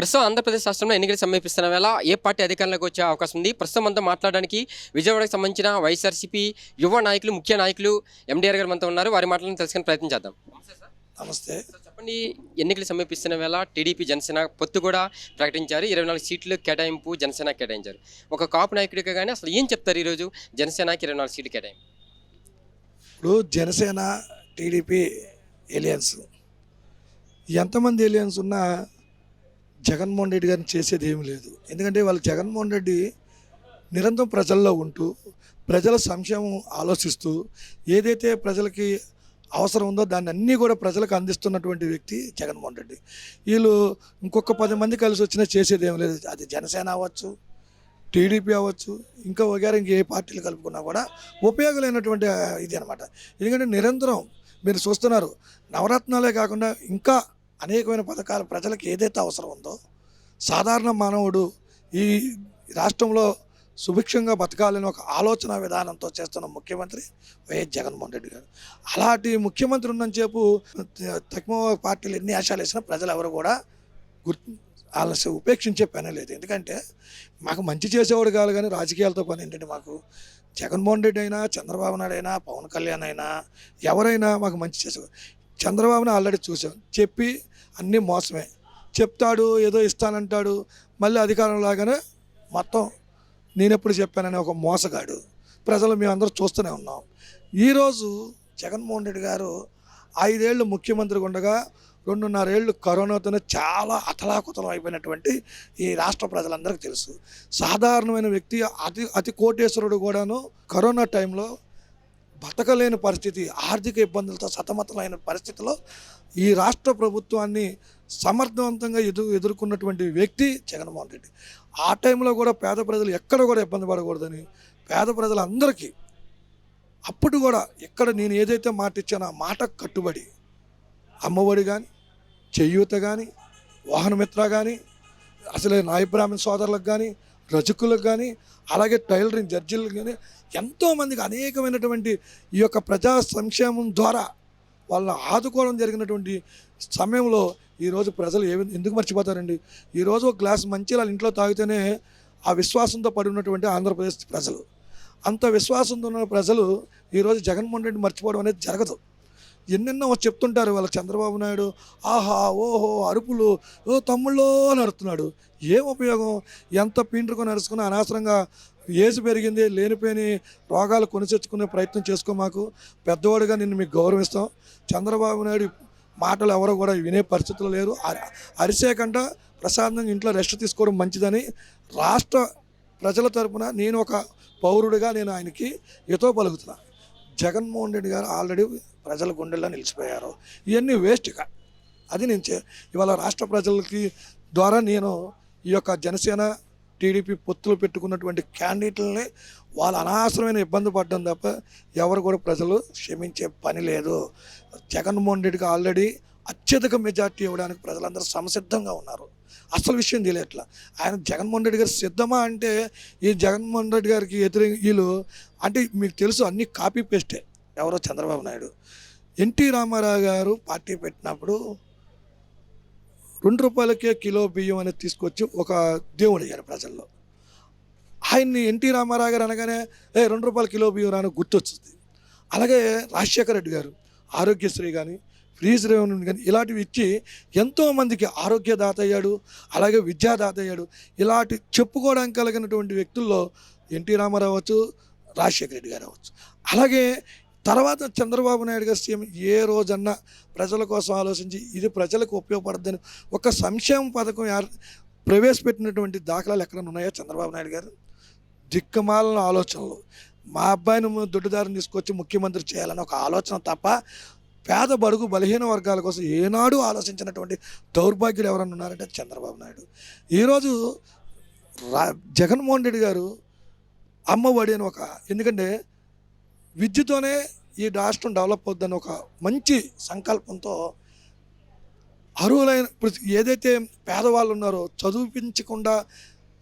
ప్రస్తుతం ఆంధ్రప్రదేశ్ రాష్ట్రంలో ఎన్నికలు సమీపిస్తున్న వేళ ఏ పార్టీ అధికారంలోకి వచ్చే అవకాశం ఉంది? ప్రస్తుతం అంతా మాట్లాడడానికి విజయవాడకు సంబంధించిన వైఎస్ఆర్సీపీ యువ నాయకులు ముఖ్య నాయకులు ఎండీఆర్ గారు మనతో ఉన్నారు. వారి మాటలను తెలుసుకునే ప్రయత్నం చేద్దాం. నమస్తే చెప్పండి. ఎన్నికలు సమీపిస్తున్న వేళ టీడీపీ జనసేన పొత్తు కూడా ప్రకటించారు. ఇరవై నాలుగు సీట్లు కేటాయింపు జనసేన కేటాయించారు. ఒక కాపు నాయకుడిగా కానీ అసలు ఏం చెప్తారు ఈరోజు జనసేనకి ఇరవై నాలుగు సీట్లు కేటాయింపు? ఇప్పుడు జనసేన టీడీపీ ఎలియన్స్ ఎంతమంది ఎలియన్స్ ఉన్నా జగన్మోహన్ రెడ్డి గారిని చేసేది ఏమీ లేదు. ఎందుకంటే వాళ్ళు జగన్మోహన్ రెడ్డి నిరంతరం ప్రజల్లో ఉంటూ ప్రజల సంక్షేమం ఆలోచిస్తూ ఏదైతే ప్రజలకి అవసరం ఉందో దాన్ని అన్నీ కూడా ప్రజలకు అందిస్తున్నటువంటి వ్యక్తి జగన్మోహన్ రెడ్డి. వీళ్ళు ఇంకొక పది మంది కలిసి వచ్చినా చేసేది ఏం లేదు. అది జనసేన అవ్వచ్చు టీడీపీ అవ్వచ్చు ఇంకా వగేర ఇంక ఏ పార్టీలు కలుపుకున్నా కూడా ఉపయోగలేనటువంటి ఇది అనమాట ఎందుకంటే నిరంతరం మీరు చూస్తున్నారు నవరత్నాలే కాకుండా ఇంకా అనేకమైన పథకాలు ప్రజలకు ఏదైతే అవసరం ఉందో సాధారణ మానవుడు ఈ రాష్ట్రంలో సుభిక్షంగా బతకాలని ఒక ఆలోచన విధానంతో చేస్తున్న ముఖ్యమంత్రి వైఎస్ జగన్మోహన్ రెడ్డి గారు. అలాంటి ముఖ్యమంత్రి ఉన్నంతసేపు తక్కువ పార్టీలు ఎన్ని ఆశాలు వేసినా ప్రజలు ఎవరు కూడా గుర్తు వాళ్ళని ఉపేక్షించే పని లేదు. ఎందుకంటే మాకు మంచి చేసేవాడు కాదు కానీ రాజకీయాలతో పని ఏంటంటే మాకు జగన్మోహన్ రెడ్డి అయినా చంద్రబాబు నాయుడు అయినా పవన్ కళ్యాణ్ అయినా ఎవరైనా మాకు మంచి చేసేవాడు చంద్రబాబుని ఆల్రెడీ చూసాం. చెప్పి అన్నీ మోసమే. చెప్తాడు ఏదో ఇస్తానంటాడు మళ్ళీ అధికారం లాగానే మొత్తం నేనెప్పుడు చెప్పానని ఒక మోసగాడు. ప్రజలు మేమందరూ చూస్తూనే ఉన్నాం. ఈరోజు జగన్మోహన్ రెడ్డి గారు ఐదేళ్ళు ముఖ్యమంత్రిగా ఉండగా రెండున్నరేళ్ళు కరోనాతోనే చాలా అతలాకుతలం అయిపోయినటువంటి ఈ రాష్ట్ర ప్రజలందరికీ తెలుసు. సాధారణమైన వ్యక్తి అతి అతి కోటేశ్వరుడు కూడాను కరోనా టైంలో బతకలేని పరిస్థితి ఆర్థిక ఇబ్బందులతో సతమతమైన పరిస్థితిలో ఈ రాష్ట్ర ప్రభుత్వాన్ని సమర్థవంతంగా ఎదు ఎదుర్కొన్నటువంటి వ్యక్తి జగన్మోహన్ రెడ్డి. ఆ టైంలో కూడా పేద ప్రజలు ఎక్కడ కూడా ఇబ్బంది పడకూడదని పేద ప్రజలందరికీ అప్పుడు కూడా ఎక్కడ నేను ఏదైతే మాట ఇచ్చానో ఆ మాట కట్టుబడి అమ్మఒడి కానీ చెయ్యూత కానీ వాహనమిత్ర కానీ అసలే నాయ బ్రాహ్మణ సోదరులకు కానీ రజకులకు కానీ అలాగే టైలరింగ్ జడ్జీలకు కానీ ఎంతోమందికి అనేకమైనటువంటి ఈ యొక్క ప్రజా సంక్షేమం ద్వారా వాళ్ళని ఆదుకోవడం జరిగినటువంటి సమయంలో ఈరోజు ప్రజలు ఏ ఎందుకు మర్చిపోతారండి? ఈరోజు ఒక గ్లాస్ మంచిగా ఇంట్లో తాగితేనే ఆ విశ్వాసంతో పడి ఉన్నటువంటి ఆంధ్రప్రదేశ్ ప్రజలు. అంత విశ్వాసంతో ఉన్న ప్రజలు ఈరోజు జగన్మోహన్ రెడ్డి మర్చిపోవడం అనేది జరగదు. ఎన్నెన్నో చెప్తుంటారు వాళ్ళ చంద్రబాబు నాయుడు. ఆహా ఓహో అరుపులు ఓ తమ్ముళ్ళో అని ఏం ఉపయోగం? ఎంత పీండ్రుకొని నడుచుకుని అనవసరంగా ఏజ్ పెరిగింది లేనిపోయిన రోగాలు కొనిచెచ్చుకునే ప్రయత్నం చేసుకో మాకు. పెద్దవాడుగా నిన్ను మీకు గౌరవిస్తాం. చంద్రబాబు నాయుడు మాటలు ఎవరో కూడా వినే పరిస్థితులు లేరు. అరిసే కంట ప్రశాంతంగా ఇంట్లో రెస్ట్ తీసుకోవడం మంచిదని రాష్ట్ర ప్రజల తరపున నేను ఒక పౌరుడిగా నేను ఆయనకి ఎతో పలుకుతున్నా. జగన్మోహన్ రెడ్డి గారు ఆల్రెడీ ప్రజల గుండెల్లో నిలిచిపోయారు. ఇవన్నీ వేస్ట్గా అది నేను ఇవాళ రాష్ట్ర ప్రజలకి ద్వారా నేను ఈ యొక్క జనసేన టీడీపీ పొత్తులు పెట్టుకున్నటువంటి క్యాండిడేట్లని వాళ్ళు అనవసరమైన ఇబ్బంది పడ్డం తప్ప ఎవరు కూడా ప్రజలు క్షమించే పని లేదు. జగన్మోహన్ రెడ్డికి ఆల్రెడీ అత్యధిక మెజార్టీ ఇవ్వడానికి ప్రజలందరూ సమసిద్ధంగా ఉన్నారు. అసలు విషయం తెలియట్లా. ఆయన జగన్మోహన్ రెడ్డి గారు సిద్ధమా అంటే ఈ జగన్మోహన్ రెడ్డి గారికి వ్యతిరేక వీళ్ళు అంటే మీకు తెలుసు అన్ని కాపీ పేస్టే ఎవరో చంద్రబాబు నాయుడు. ఎన్టీ రామారావు గారు పార్టీ పెట్టినప్పుడు రెండు రూపాయలకే కిలో బియ్యం అనేది తీసుకొచ్చి ఒక దేవుడు అయ్యారు ప్రజల్లో. ఆయన్ని ఎన్టీ రామారావు గారు అనగానే ఏ రెండు రూపాయల కిలో బియ్యం రాని గుర్తొచ్చింది అలాగే రాజశేఖర రెడ్డి గారు ఆరోగ్యశ్రీ కానీ ఫ్రీజ్ రెవెన్యూ కానీ ఇలాంటివి ఇచ్చి ఎంతోమందికి ఆరోగ్యదాత అయ్యాడు అలాగే విద్యాదాత అయ్యాడు. ఇలాంటి చెప్పుకోవడానికి కలిగినటువంటి వ్యక్తుల్లో ఎన్టీ రామారావు అవచ్చు రాజశేఖర రెడ్డి గారు అవ్వచ్చు. అలాగే తర్వాత చంద్రబాబు నాయుడు గారు సీఎం ఏ రోజన్నా ప్రజల కోసం ఆలోచించి ఇది ప్రజలకు ఉపయోగపడద్దని ఒక సంక్షేమ పథకం ప్రవేశపెట్టినటువంటి దాఖలాలు ఎక్కడైనా ఉన్నాయా చంద్రబాబు నాయుడు గారు? దిక్కుమాలిన ఆలోచనలు. మా అబ్బాయిని దొడ్డుదారిని తీసుకొచ్చి ముఖ్యమంత్రి చేయాలని ఒక ఆలోచన తప్ప పేద బడుగు బలహీన వర్గాల కోసం ఏనాడు ఆలోచించినటువంటి దౌర్భాగ్యులు ఎవరన్నా ఉన్నారంటే చంద్రబాబు నాయుడు. ఈరోజు రా జగన్మోహన్ రెడ్డి గారు అమ్మ ఒడి అని ఒక ఎందుకంటే విద్యతోనే ఈ రాష్ట్రం డెవలప్ అవుద్దని ఒక మంచి సంకల్పంతో అర్హులైన ఇప్పుడు ఏదైతే పేదవాళ్ళు ఉన్నారో చదివించకుండా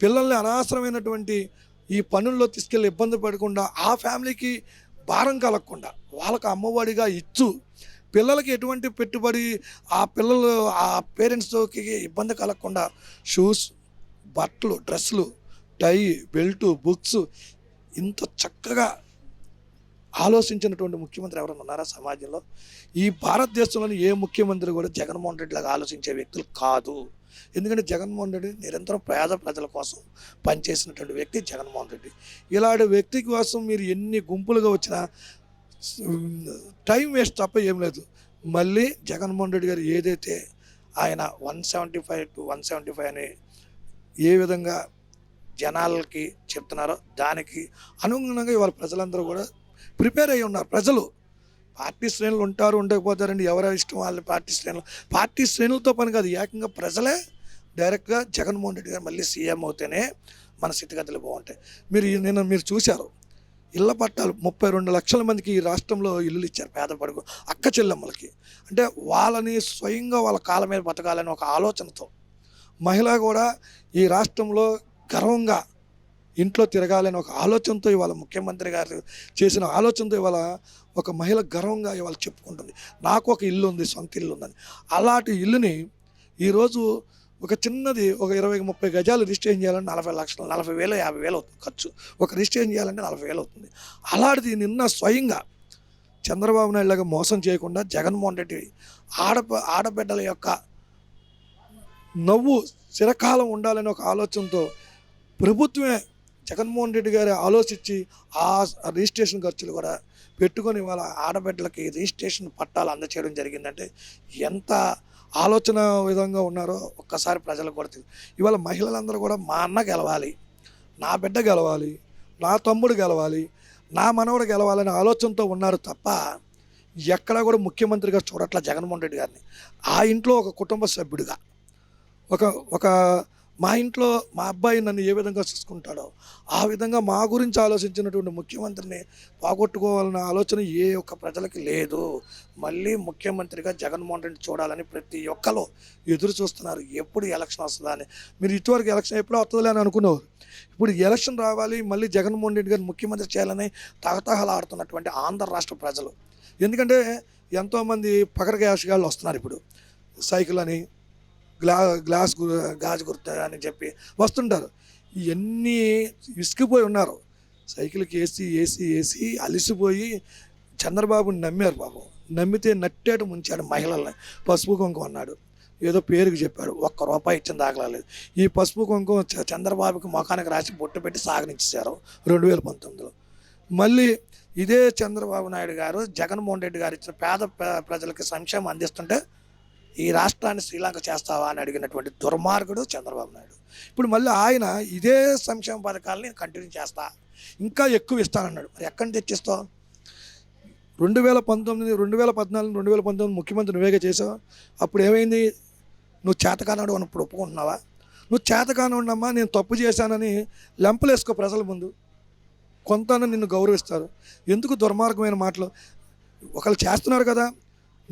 పిల్లల్ని అనవసరమైనటువంటి ఈ పనుల్లో తీసుకెళ్ళి ఇబ్బంది పడకుండా ఆ ఫ్యామిలీకి భారం కలగకుండా వాళ్ళకు అమ్మఒడిగా ఇచ్చు. పిల్లలకి ఎటువంటి పెట్టుబడి ఆ పిల్లలు ఆ పేరెంట్స్కి ఇబ్బంది కలగకుండా షూస్ బట్టలు డ్రెస్సులు టై బెల్టు బుక్స్ ఇంత చక్కగా ఆలోచించినటువంటి ముఖ్యమంత్రి ఎవరైనా ఉన్నారా సమాజంలో? ఈ భారతదేశంలోని ఏ ముఖ్యమంత్రి కూడా జగన్మోహన్ రెడ్డి లాగా ఆలోచించే వ్యక్తులు కాదు. ఎందుకంటే జగన్మోహన్ రెడ్డి నిరంతరం పేద ప్రజల కోసం పనిచేసినటువంటి వ్యక్తి జగన్మోహన్ రెడ్డి. ఇలాంటి వ్యక్తి కోసం మీరు ఎన్ని గుంపులుగా వచ్చినా టైం వేస్ట్ తప్ప ఏం లేదు. మళ్ళీ జగన్మోహన్ రెడ్డి గారు ఏదైతే ఆయన one seventy five to one seventy five అని ఏ విధంగా జనాలకి చెప్తున్నారో దానికి అనుగుణంగా ఇవాళ ప్రజలందరూ కూడా ప్రిపేర్ అయ్యి ఉన్నారు ప్రజలు. పార్టీ శ్రేణులు ఉంటారు ఉండకపోతారండి. ఎవరో ఇష్టం వాళ్ళ పార్టీ శ్రేణులు. పార్టీ శ్రేణులతో పని కాదు ఏకంగా ప్రజలే డైరెక్ట్గా జగన్మోహన్ రెడ్డి గారు మళ్ళీ సీఎం అవుతేనే మన స్థితిగతులు బాగుంటాయి. మీరు నేను నిన్న మీరు చూశారు ఇళ్ళ పట్టాలు ముప్పై రెండు లక్షల మందికి ఈ రాష్ట్రంలో ఇల్లులు ఇచ్చారు పేద పడుకు అక్క చెల్లెమ్మలకి. అంటే వాళ్ళని స్వయంగా వాళ్ళ కాళ్ళ మీద బతకాలని ఒక ఆలోచనతో మహిళ కూడా ఈ రాష్ట్రంలో గర్వంగా ఇంట్లో తిరగాలని ఒక ఆలోచనతో ఇవాళ ముఖ్యమంత్రి గారు చేసిన ఆలోచనతో ఇవాళ ఒక మహిళ గర్వంగా ఇవాళ చెప్పుకుంటుంది. నాకు ఒక ఇల్లు ఉంది సొంత ఇల్లు ఉందని. అలాంటి ఇల్లుని ఈరోజు ఒక చిన్నది ఒక ఇరవై ముప్పై గజాలు రిజిస్ట్రేషన్ చేయాలంటే నలభై లక్షలు నలభై వేలు యాభై వేలు అవుతుంది ఖర్చు. ఒక రిజిస్ట్రేషన్ చేయాలంటే నలభై వేలు అవుతుంది. అలాంటిది నిన్న స్వయంగా చంద్రబాబు నాయుడు లాగా మోసం చేయకుండా జగన్మోహన్ రెడ్డి ఆడప ఆడబిడ్డల యొక్క నవ్వు చిరకాలం ఉండాలనే ఒక ఆలోచనతో ప్రభుత్వమే జగన్మోహన్ రెడ్డి గారు ఆలోచించి ఆ రిజిస్ట్రేషన్ ఖర్చులు కూడా పెట్టుకొని వాళ్ళ ఆడబిడ్డలకి రిజిస్ట్రేషన్ పట్టాలు అందచేయడం జరిగిందంటే ఎంత ఆలోచన విధంగా ఉన్నారో ఒక్కసారి ప్రజలకు కూడా తెలియదు ఇవాళ మహిళలందరూ కూడా మా అన్న గెలవాలి నా బిడ్డ గెలవాలి నా తమ్ముడు గెలవాలి నా మనవడు గెలవాలనే ఆలోచనతో ఉన్నారు తప్ప ఎక్కడా కూడా ముఖ్యమంత్రిగా చూడట్ల జగన్మోహన్ రెడ్డి గారిని. ఆ ఇంట్లో ఒక కుటుంబ సభ్యుడిగా ఒక ఒక మా ఇంట్లో మా అబ్బాయి నన్ను ఏ విధంగా చూసుకుంటాడో ఆ విధంగా మా గురించి ఆలోచించినటువంటి ముఖ్యమంత్రిని పోగొట్టుకోవాలన్న ఆలోచన ఏ ఒక్క ప్రజలకి లేదు. మళ్ళీ ముఖ్యమంత్రిగా జగన్మోహన్ రెడ్డి చూడాలని ప్రతి ఒక్కరు ఎదురు చూస్తున్నారు. ఎప్పుడు ఎలక్షన్ వస్తుందా అని. మీరు ఇటువరకు ఎలక్షన్ ఎప్పుడో వస్తుందిలే అని అనుకున్నారు. ఇప్పుడు ఎలక్షన్ రావాలి మళ్ళీ జగన్మోహన్ రెడ్డి గారిని ముఖ్యమంత్రి చేయాలని తహతహలాడుతున్నటువంటి ఆంధ్ర రాష్ట్ర ప్రజలు. ఎందుకంటే ఎంతోమంది పకడ గ్యాస్గాళ్ళు వస్తున్నారు ఇప్పుడు. సైకిల్ అని గ్లా గ్లాస్ గాజు గుర్తు అని చెప్పి వస్తుంటారు. ఇవన్నీ విసిగిపోయి ఉన్నారు. సైకిల్కి వేసి వేసి వేసి అలిసిపోయి చంద్రబాబుని నమ్మారు పాపం. నమ్మితే నట్టేట ముంచాడు మహిళల్ని. పసుపు కుంకుమ అన్నాడు. ఏదో పేరుకి చెప్పాడు. ఒక్క రూపాయి ఇచ్చిన దాఖలాలేదు ఈ పసుపు కుంకుమ చ- చంద్రబాబుకి ముఖానికి రాసి బొట్టు పెట్టి సాగనిచ్చేశారు రెండు వేల పంతొమ్మిదిలో. మళ్ళీ ఇదే చంద్రబాబు నాయుడు గారు జగన్మోహన్ రెడ్డి గారు ఇచ్చిన పేద ప్రజలకి సంక్షేమం అందిస్తుంటే ఈ రాష్ట్రాన్ని శ్రీలంక చేస్తావా అని అడిగినటువంటి దుర్మార్గుడు చంద్రబాబు నాయుడు. ఇప్పుడు మళ్ళీ ఆయన ఇదే సంక్షేమ పథకాలని కంటిన్యూ చేస్తా ఇంకా ఎక్కువ ఇస్తానన్నాడు. మరి ఎక్కడి తెచ్చిస్తావు? రెండు వేల పంతొమ్మిది రెండు వేల పద్నాలుగు రెండు వేల పంతొమ్మిది ముఖ్యమంత్రి నువ్వేగా చేసావు? అప్పుడు ఏమైంది? నువ్వు చేతకానాడు అన్నప్పుడు ఒప్పుకుంటున్నావా? నువ్వు చేతకానమ్మా నేను తప్పు చేశానని లెంపలేసుకో ప్రజల ముందు. కొంత నిన్ను గౌరవిస్తారు. ఎందుకు దుర్మార్గమైన మాటలు? ఒకళ్ళు చేస్తున్నారు కదా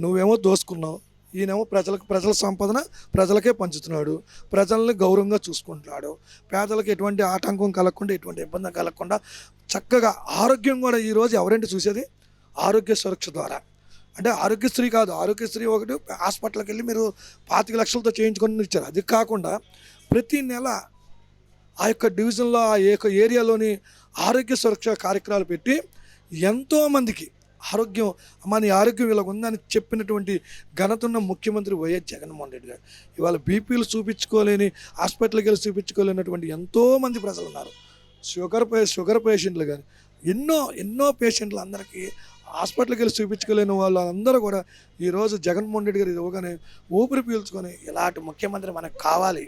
నువ్వేమో దోసుకున్నావు. ఈయనేమో ప్రజలకు ప్రజల సంపదన ప్రజలకే పంచుతున్నాడు. ప్రజల్ని గౌరవంగా చూసుకుంటున్నాడు. పేదలకు ఎటువంటి ఆటంకం కలగకుండా ఎటువంటి ఇబ్బంది కలగకుండా చక్కగా ఆరోగ్యం కూడా ఈరోజు ఎవరంటే చూసేది? ఆరోగ్య సురక్ష ద్వారా. అంటే ఆరోగ్యశ్రీ కాదు. ఆరోగ్యశ్రీ ఒకటి హాస్పిటల్కి వెళ్ళి మీరు పాతిక లక్షలతో చేయించుకొని ఇచ్చారు. అది కాకుండా ప్రతి నెల ఆ యొక్క డివిజన్లో ఆ యొక్క ఏరియాలోని ఆరోగ్య సురక్ష కార్యక్రమాలు పెట్టి ఎంతోమందికి ఆరోగ్యం మన నీ ఆరోగ్యం ఇలా ఉందని చెప్పినటువంటి ఘనత ఉన్న ముఖ్యమంత్రి వైఎస్ జగన్మోహన్ రెడ్డి గారు. ఇవాళ బీపీలు చూపించుకోలేని హాస్పిటల్కి వెళ్ళి చూపించుకోలేనటువంటి ఎంతోమంది ప్రజలు ఉన్నారు. షుగర్ షుగర్ పేషెంట్లు కానీ ఎన్నో ఎన్నో పేషెంట్లు అందరికీ హాస్పిటల్కి వెళ్ళి చూపించుకోలేని వాళ్ళందరూ కూడా ఈరోజు జగన్మోహన్ రెడ్డి గారు ఇది ఇవ్వగానే ఊపిరి పీల్చుకొని ఇలాంటి ముఖ్యమంత్రి మనకు కావాలి.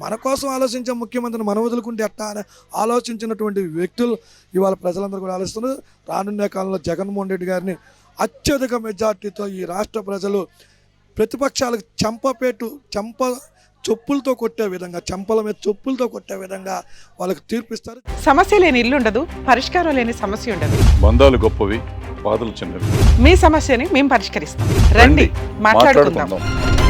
మన కోసం ఆలోచించే ముఖ్యమంత్రిని మనం వదులుకుంటే ఎట్టా అని ఆలోచించినటువంటి వ్యక్తులు ఇవాళ ప్రజలందరూ కూడా ఆలోచిస్తున్నారు. రానున్న కాలంలో జగన్మోహన్ రెడ్డి గారిని అత్యధిక మెజార్టీతో ఈ రాష్ట్ర ప్రజలు ప్రతిపక్షాలకు చెంపపేటు చెంప చొప్పులతో కొట్టే విధంగా చెంపల మీద చొప్పులతో కొట్టే విధంగా వాళ్ళకి తీర్పిస్తారు. సమస్య లేని ఇల్లు ఉండదు పరిష్కారం లేని సమస్య ఉండదు. బంధాలు గొప్పవి బాధలు చిన్నవి. మీ సమస్యని మేము పరిష్కరిస్తాం. రండి మాట్లాడుకుందాం. మాట్లాడుకుందాం.